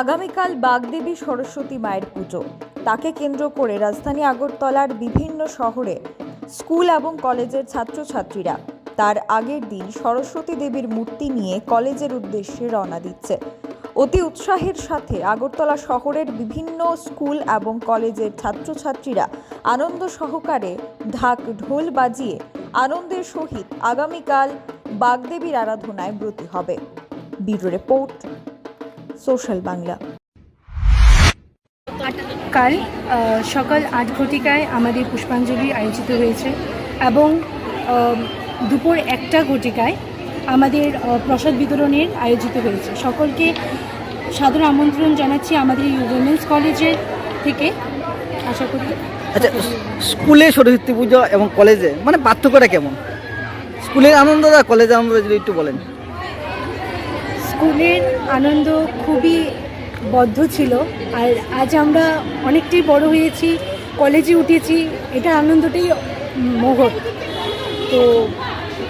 আগামীকাল বাগদেবী সরস্বতী মায়ের পুজো। তাকে কেন্দ্র করে রাজধানী আগরতলার বিভিন্ন শহরে স্কুল এবং কলেজের ছাত্রছাত্রীরা তার আগের দিন সরস্বতী দেবীর মূর্তি নিয়ে কলেজের উদ্দেশ্যে রওনা দিচ্ছে। অতি উৎসাহের সাথে আগরতলা শহরের বিভিন্ন স্কুল এবং কলেজের ছাত্রছাত্রীরা আনন্দ সহকারে ঢাক ঢোল বাজিয়ে আনন্দের সহিত আগামীকাল বাগদেবীর আরাধনায় ব্রতী হবে। Bureau report. সোশ্যাল বাংলা। কাল সকাল আট ঘটিকায় আমাদের পুষ্পাঞ্জলি আয়োজিত হয়েছে এবং দুপুর একটা ঘটিকায় আমাদের প্রসাদ বিতরণের আয়োজিত হয়েছে। সকলকে সাদর আমন্ত্রণ জানাচ্ছি আমাদের এই উইমেন্স কলেজের থেকে। আশা করি আচ্ছা স্কুলে সরস্বতী পুজো এবং কলেজে মানে পার্থক্যটা কেমন? স্কুলের আনন্দ আর কলেজের আনন্দ যদি একটু বলেন। স্কুলের আনন্দ খুবই বদ্ধ ছিল। আর আজ আমরা অনেকটাই বড় হয়েছি কলেজে উঠেছি এটা আনন্দটাই মহৎ তো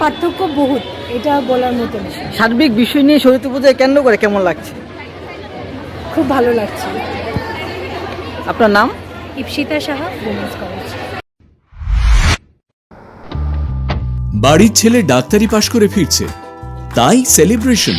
পার্থক্য বহুত এটা বলার মতো না। সার্বিক বিষয় নিয়ে সরস্বতী পুজোয় কেন্দ্র করে কেমন লাগছে? খুব ভালো লাগছে। আপনার নাম? Ipsita Saha women's college. বাড়ির ছেলে ডাক্তারি পাশ করে ফিরছে। তাই সেলিব্রেশন।